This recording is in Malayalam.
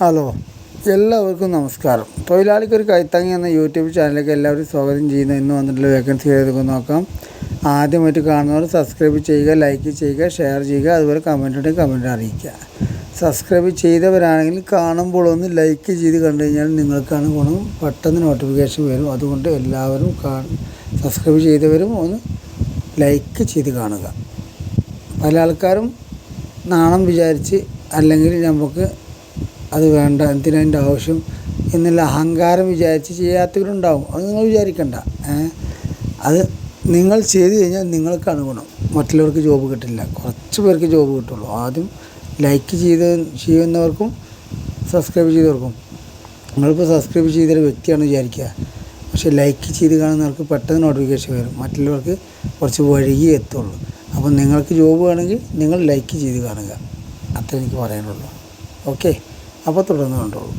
ഹലോ എല്ലാവർക്കും നമസ്കാരം. തൊഴിലാളിക്ക് ഒരു കൈത്താങ്ങി എന്ന യൂട്യൂബ് ചാനലിലേക്ക് എല്ലാവരും സ്വാഗതം ചെയ്യുന്നു. ഇന്ന് വന്നിട്ടുള്ള വേക്കൻസി ഏതൊക്കെ നോക്കാം. ആദ്യമായിട്ട് കാണുന്നവർ സബ്സ്ക്രൈബ് ചെയ്യുക ലൈക്ക് ചെയ്യുക ഷെയർ ചെയ്യുക അതുപോലെ കമന്റ് ഉണ്ടെങ്കിൽ കമന്റ് അറിയിക്കുക. സബ്സ്ക്രൈബ് ചെയ്തവരാണെങ്കിൽ കാണുമ്പോൾ ഒന്ന് ലൈക്ക് ചെയ്ത് കണ്ടു കഴിഞ്ഞാൽ നിങ്ങൾക്കാണ് ഗുണം. പെട്ടെന്ന് നോട്ടിഫിക്കേഷൻ വരും. അതുകൊണ്ട് എല്ലാവരും കാണും സബ്സ്ക്രൈബ് ചെയ്തവരും ഒന്ന് ലൈക്ക് ചെയ്ത് കാണുക. പല ആൾക്കാരും നാണം വിചാരിച്ച് അല്ലെങ്കിൽ നമുക്ക് അത് വേണ്ട എന്തിനതിന്റെ ആവശ്യം? എന്നുള്ള അഹങ്കാരം വിചാരിച്ച് ചെയ്യാത്തവരുണ്ടാവും. അത് നിങ്ങൾ വിചാരിക്കണ്ട അത് നിങ്ങൾ ചെയ്ത് കഴിഞ്ഞാൽ നിങ്ങൾക്കാണ് ഗുണം. മറ്റുള്ളവർക്ക് ജോബ് കിട്ടില്ല. കുറച്ച് പേർക്ക് ജോബ് കിട്ടുള്ളൂ. ആദ്യം ലൈക്ക് ചെയ്ത് ചെയ്യുന്നവർക്കും സബ്സ്ക്രൈബ് ചെയ്തവർക്കും. നിങ്ങളിപ്പോൾ സബ്സ്ക്രൈബ് ചെയ്തൊരു വ്യക്തിയാണ് വിചാരിക്കുക. പക്ഷേ ലൈക്ക് ചെയ്ത് കാണുന്നവർക്ക് പെട്ടെന്ന് നോട്ടിഫിക്കേഷൻ വരും. മറ്റുള്ളവർക്ക് കുറച്ച് വഴുകി എത്തുള്ളൂ. അപ്പം നിങ്ങൾക്ക് ജോബ് വേണമെങ്കിൽ നിങ്ങൾ ലൈക്ക് ചെയ്ത് കാണുക. അത്ര എനിക്ക് പറയാനുള്ളൂ. ഓക്കെ അപ്പോൾ തുടർന്ന് കണ്ടോളൂ.